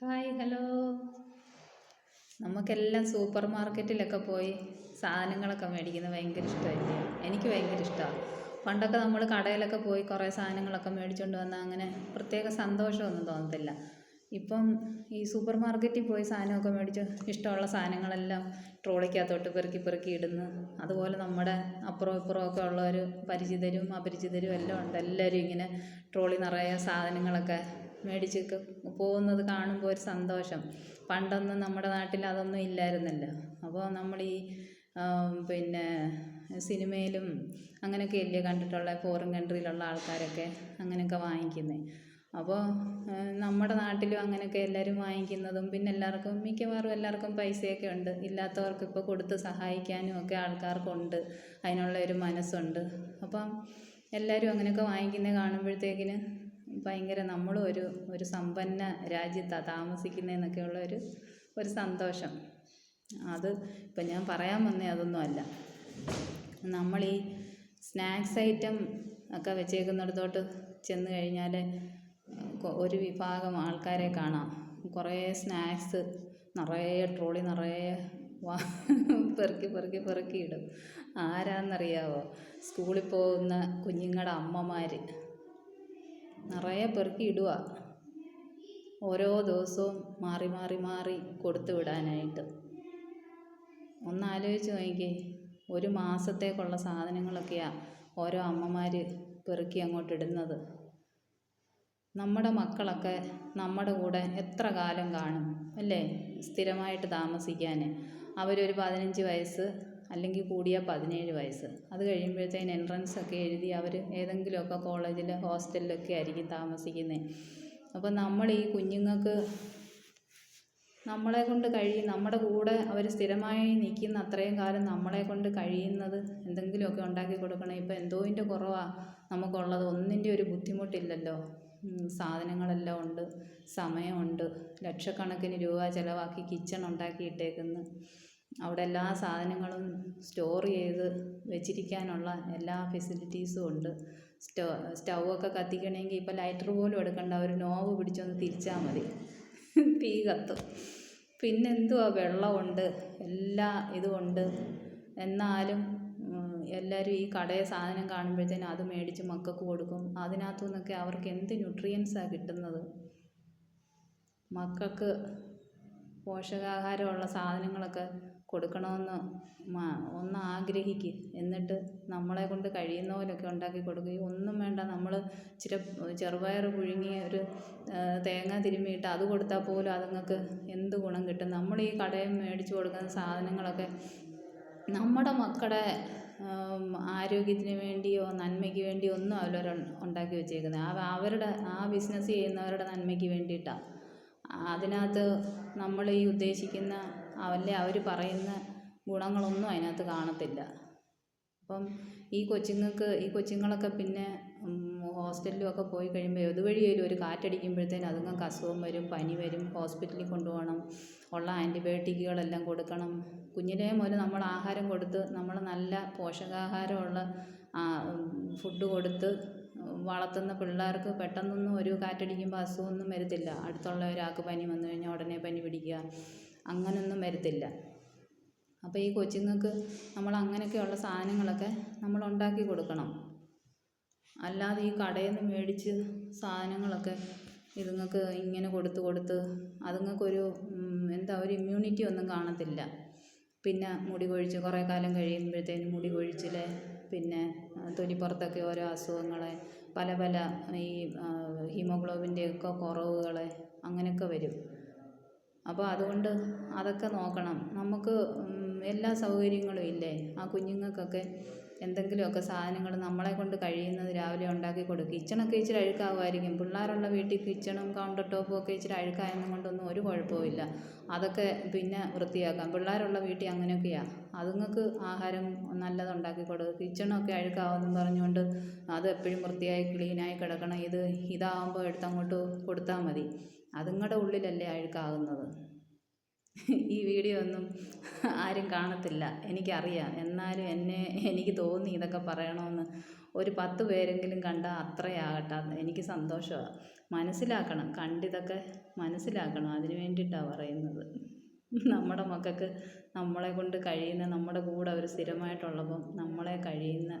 Hi hello. നമുക്കെല്ലാം super മാർക്കറ്റിലൊക്കെ പോയി സാധനങ്ങളൊക്കെ മേടിക്കുന്നത് ഭയങ്കര ഇഷ്ടമല്ലേ എനിക്ക് ഭയങ്കര ഇഷ്ടമാണ് പണ്ടൊക്കെ നമ്മൾ കടയിലൊക്കെ പോയി കുറേ സാധനങ്ങളൊക്കെ മേടിച്ചുകൊണ്ട് വന്നാൽ അങ്ങനെ പ്രത്യേക സന്തോഷമൊന്നും തോന്നത്തില്ല. ഇപ്പം ഈ സൂപ്പർ മാർക്കറ്റിൽ പോയി സാധനമൊക്കെ മേടിച്ച് ഇഷ്ടമുള്ള സാധനങ്ങളെല്ലാം ട്രോളിക്കകത്തോട്ട് പെറുക്കി പെറുക്കി ഇടുന്നു. അതുപോലെ നമ്മുടെ അപ്പുറം ഇപ്പുറമൊക്കെ ഉള്ളവർ പരിചിതരും അപരിചിതരും എല്ലാം ഉണ്ട്. എല്ലാവരും ഇങ്ങനെ ട്രോളി നിറയെ സാധനങ്ങളൊക്കെ മേടിച്ചൊക്കെ പോകുന്നത് കാണുമ്പോൾ ഒരു സന്തോഷം. പണ്ടൊന്നും നമ്മുടെ നാട്ടിൽ അതൊന്നും ഇല്ലായിരുന്നല്ലോ. അപ്പോൾ നമ്മൾ ഈ പിന്നെ സിനിമയിലും അങ്ങനെയൊക്കെ അല്ലേ കണ്ടിട്ടുള്ള ഫോറിൻ കൺട്രിയിലുള്ള ആൾക്കാരൊക്കെ അങ്ങനെയൊക്കെ വാങ്ങിക്കുന്നത് അപ്പോൾ നമ്മുടെ നാട്ടിലും അങ്ങനെയൊക്കെ എല്ലാവരും വാങ്ങിക്കുന്നതും പിന്നെ എല്ലാവർക്കും മിക്കവാറും എല്ലാവർക്കും പൈസയൊക്കെ ഉണ്ട്. ഇല്ലാത്തവർക്ക് ഇപ്പോൾ കൊടുത്ത് സഹായിക്കാനും ഒക്കെ ആൾക്കാർക്കുണ്ട്. അതിനുള്ള ഒരു മനസ്സുണ്ട്. അപ്പം എല്ലാവരും അങ്ങനെയൊക്കെ വാങ്ങിക്കുന്നത് കാണുമ്പോഴത്തേക്കിന് ഭയങ്കര നമ്മളും ഒരു ഒരു സമ്പന്ന രാജ്യത്താണ് താമസിക്കുന്നതെന്നൊക്കെയുള്ള ഒരു ഒരു സന്തോഷം. അത് ഇപ്പം ഞാൻ പറയാൻ വന്നേ അതൊന്നും അല്ല. ഈ സ്നാക്സ് ഐറ്റം ഒക്കെ വെച്ചേക്കുന്നിടത്തോട്ട് ചെന്ന് കഴിഞ്ഞാൽ ഒരു വിഭാഗം ആൾക്കാരെ കാണാം. കുറേ സ്നാക്സ് നിറയെ ട്രോളി നിറയെ വാ പെറുക്കി പെറുക്കി പെറുക്കി ഇടും. ആരാന്നറിയാവോ? സ്കൂളിൽ പോകുന്ന കുഞ്ഞുങ്ങളുടെ അമ്മമാർ നിറയെ പെറുക്കി ഇടുക ഓരോ ദിവസവും മാറി മാറി മാറി കൊടുത്തു വിടാനായിട്ട്. ഒന്ന് ആലോചിച്ച് നോക്കിക്കേ. ഒരു മാസത്തേക്കുള്ള സാധനങ്ങളൊക്കെയാണ് ഓരോ അമ്മമാർ പെറുക്കി അങ്ങോട്ട് ഇടുന്നത്. നമ്മുടെ മക്കളൊക്കെ നമ്മുടെ കൂടെ എത്ര കാലം കാണും അല്ലേ? സ്ഥിരമായിട്ട് താമസിക്കാൻ അവരൊരു പതിനഞ്ച് വയസ്സ് അല്ലെങ്കിൽ കൂടിയാൽ പതിനേഴ് വയസ്സ്. അത് കഴിയുമ്പോഴത്തേന് എൻട്രൻസ് ഒക്കെ എഴുതി അവർ ഏതെങ്കിലുമൊക്കെ കോളേജിൽ ഹോസ്റ്റലിലൊക്കെ ആയിരിക്കും താമസിക്കുന്നത് അപ്പോൾ നമ്മൾ ഈ കുഞ്ഞുങ്ങൾക്ക് നമ്മളെ കൊണ്ട് കഴിയും നമ്മുടെ കൂടെ അവർ സ്ഥിരമായി നിൽക്കുന്ന അത്രയും കാലം നമ്മളെ കൊണ്ട് കഴിയുന്നത് എന്തെങ്കിലുമൊക്കെ ഉണ്ടാക്കി കൊടുക്കണം. ഇപ്പോൾ എന്തോതിന്റെ കുറവാണ് നമുക്കുള്ളത്. ഒന്നിന്റെ ഒരു ബുദ്ധിമുട്ടില്ലല്ലോ. സാധനങ്ങളെല്ലാം ഉണ്ട് സമയമുണ്ട് ലക്ഷക്കണക്കിന് രൂപ ചിലവാക്കി കിച്ചൺ ഉണ്ടാക്കി ഇട്ടേക്കുന്നു. അവിടെ എല്ലാ സാധനങ്ങളും സ്റ്റോർ ചെയ്ത് വെച്ചിരിക്കാനുള്ള എല്ലാ ഫെസിലിറ്റീസും ഉണ്ട്. സ്റ്റോ സ്റ്റൗവൊക്കെ കത്തിക്കണമെങ്കിൽ ഇപ്പോൾ ലൈറ്റർ പോലും എടുക്കണ്ട. ഒരു നോവ് പിടിച്ചൊന്ന് തിരിച്ചാൽ മതി. തീ കത്തും. പിന്നെന്തുവാ? വെള്ളമുണ്ട്. എല്ലാ ഇതുമുണ്ട് എന്നാലും എല്ലാവരും ഈ കടയെ സാധനം കാണുമ്പോഴത്തേനും അത് മേടിച്ച് മക്കൾക്ക് കൊടുക്കും. അതിനകത്തു നിന്നൊക്കെ അവർക്ക് എന്ത് ന്യൂട്രിയൻസാണ് കിട്ടുന്നത്? മക്കൾക്ക് പോഷകാഹാരമുള്ള സാധനങ്ങളൊക്കെ കൊടുക്കണമെന്ന് ഒന്ന് ആഗ്രഹിക്ക്. എന്നിട്ട് നമ്മളെ കൊണ്ട് കഴിയുന്ന പോലെയൊക്കെ ഉണ്ടാക്കി കൊടുക്കുകയും ഒന്നും വേണ്ട നമ്മൾ ഇച്ചിരി ചെറുപയർ പുഴുങ്ങിയ ഒരു തേങ്ങ തിരുമ്മിയിട്ട് അത് കൊടുത്താൽ പോലും അതുങ്ങൾക്ക് എന്ത് ഗുണം കിട്ടും? നമ്മൾ ഈ കടയിൽ മേടിച്ച് കൊടുക്കുന്ന സാധനങ്ങളൊക്കെ നമ്മുടെ മക്കളുടെ ആരോഗ്യത്തിന് വേണ്ടിയോ നന്മയ്ക്ക് വേണ്ടിയോ ഒന്നും അവർ ഉണ്ടാക്കി വെച്ചേക്കുന്നത്. അവരുടെ ആ ബിസിനസ് ചെയ്യുന്നവരുടെ നന്മയ്ക്ക് വേണ്ടിയിട്ടാണ്. അതിനകത്ത് നമ്മൾ ഈ ഉദ്ദേശിക്കുന്ന അല്ലെ അവർ പറയുന്ന ഗുണങ്ങളൊന്നും അതിനകത്ത് കാണത്തില്ല. അപ്പം ഈ കൊച്ചുങ്ങൾക്ക് ഈ കൊച്ചുങ്ങളൊക്കെ പിന്നെ ഹോസ്റ്റലിലും ഒക്കെ പോയി കഴിയുമ്പോൾ ഏതുവഴിയേലും ഒരു കാറ്റടിക്കുമ്പോഴത്തേനും അതുങ്ങൾക്ക് അസുഖം വരും പനി വരും ഹോസ്പിറ്റലിൽ കൊണ്ടുപോകണം ഉള്ള ആന്റിബയോട്ടിക്കുകളെല്ലാം കൊടുക്കണം. കുഞ്ഞിലേ മുതൽ നമ്മൾ ആഹാരം കൊടുത്ത് നമ്മൾ നല്ല പോഷകാഹാരമുള്ള ഫുഡ് കൊടുത്ത് വളർത്തുന്ന പിള്ളേർക്ക് പെട്ടെന്നൊന്നും ഒരു കാറ്റടിക്കുമ്പോൾ അസുഖമൊന്നും വരത്തില്ല. അടുത്തുള്ള ഒരാൾക്ക് പനി വന്നു കഴിഞ്ഞാൽ ഉടനെ പനി പിടിക്കുക. അങ്ങനെയൊന്നും വരത്തില്ല. അപ്പോൾ ഈ കൊച്ചുങ്ങൾക്ക് നമ്മൾ അങ്ങനെയൊക്കെയുള്ള സാധനങ്ങളൊക്കെ നമ്മൾ ഉണ്ടാക്കി കൊടുക്കണം. അല്ലാതെ ഈ കടയിൽ നിന്ന് മേടിച്ച് സാധനങ്ങളൊക്കെ ഇതുങ്ങൾക്ക് ഇങ്ങനെ കൊടുത്ത് കൊടുത്ത് അതുങ്ങൾക്കൊരു എന്താ ഒരു ഇമ്മ്യൂണിറ്റി ഒന്നും കാണത്തില്ല. പിന്നെ മുടി കൊഴിച്ച് കുറേ കാലം കഴിയുമ്പോഴത്തേനും മുടി കൊഴിച്ചിൽ പിന്നെ തൊലിപ്പുറത്തൊക്കെ ഓരോ അസുഖങ്ങൾ പല പല ഈ ഹീമോഗ്ലോബിന്റെയൊക്കെ കുറവുകൾ അങ്ങനെയൊക്കെ വരും. അപ്പോൾ അതുകൊണ്ട് അതൊക്കെ നോക്കണം. നമുക്ക് എല്ലാ സൗകര്യങ്ങളും ഇല്ലേ? ആ കുഞ്ഞുങ്ങൾക്കൊക്കെ എന്തെങ്കിലുമൊക്കെ സാധനങ്ങൾ നമ്മളെ കൊണ്ട് കഴിയുന്നത് രാവിലെ ഉണ്ടാക്കി കൊടുക്കും. കിച്ചണൊക്കെ ഇച്ചിരി അഴുക്കാവുമായിരിക്കും. പിള്ളേരുള്ള വീട്ടിൽ കിച്ചണും കൗണ്ടർ ടോപ്പും ഒക്കെ ഇച്ചിരി അഴുക്കായതും കൊണ്ടൊന്നും ഒരു കുഴപ്പവുമില്ല. അതൊക്കെ പിന്നെ വൃത്തിയാക്കാം. പിള്ളേരുള്ള വീട്ടിൽ അങ്ങനെയൊക്കെയാണ് അതുങ്ങൾക്ക് ആഹാരം നല്ലതുണ്ടാക്കി കൊടുക്കും. കിച്ചണൊക്കെ അഴുക്കാവുമെന്ന് പറഞ്ഞുകൊണ്ട് അത് എപ്പോഴും വൃത്തിയായി ക്ലീനായി കിടക്കണം. ഇത് ഇതാവുമ്പോൾ എടുത്തങ്ങോട്ട് കൊടുത്താൽ മതി. അതുങ്ങളുടെ ഉള്ളിലല്ലേ അഴുക്കാകുന്നത്? ഈ വീഡിയോ ഒന്നും ആരും കാണത്തില്ല എനിക്കറിയാം. എന്നാലും എന്നെ എനിക്ക് തോന്നി ഇതൊക്കെ പറയണമെന്ന് ഒരു പത്ത് പേരെങ്കിലും കണ്ടാൽ അത്രയാകട്ടെ. എനിക്ക് സന്തോഷമാണ് മനസ്സിലാക്കണം കണ്ടിതൊക്കെ മനസ്സിലാക്കണം. അതിന് വേണ്ടിയിട്ടാണ് പറയുന്നത്. നമ്മുടെ മക്കൾക്ക് നമ്മളെ കൊണ്ട് കഴിയുന്ന നമ്മുടെ കൂടെ അവർ സ്ഥിരമായിട്ടുള്ളപ്പം നമ്മളെ കഴിയുന്ന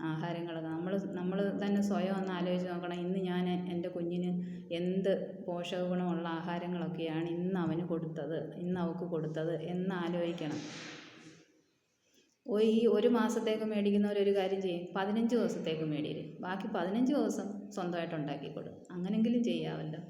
ആഹാരങ്ങളൊക്കെ. നമ്മൾ നമ്മൾ തന്നെ സ്വയം ഒന്ന് ആലോചിച്ച് നോക്കണം. ഇന്ന് ഞാൻ എന്റെ കുഞ്ഞിന് എന്ത് പോഷക ഗുണമുള്ള ആഹാരങ്ങളൊക്കെയാണ് ഇന്ന് അവന് കൊടുത്തത് ഇന്ന് അവൾക്ക് കൊടുത്തത് എന്ന് ആലോചിക്കണം. ഈ ഒരു മാസത്തേക്ക് മേടിക്കുന്നവർ ഒരു കാര്യം ചെയ്യും. പതിനഞ്ച് ദിവസത്തേക്ക് മേടിയിരും ബാക്കി പതിനഞ്ച് ദിവസം സ്വന്തമായിട്ട് ഉണ്ടാക്കി കൊടുക്കും അങ്ങനെങ്കിലും ചെയ്യാമല്ലോ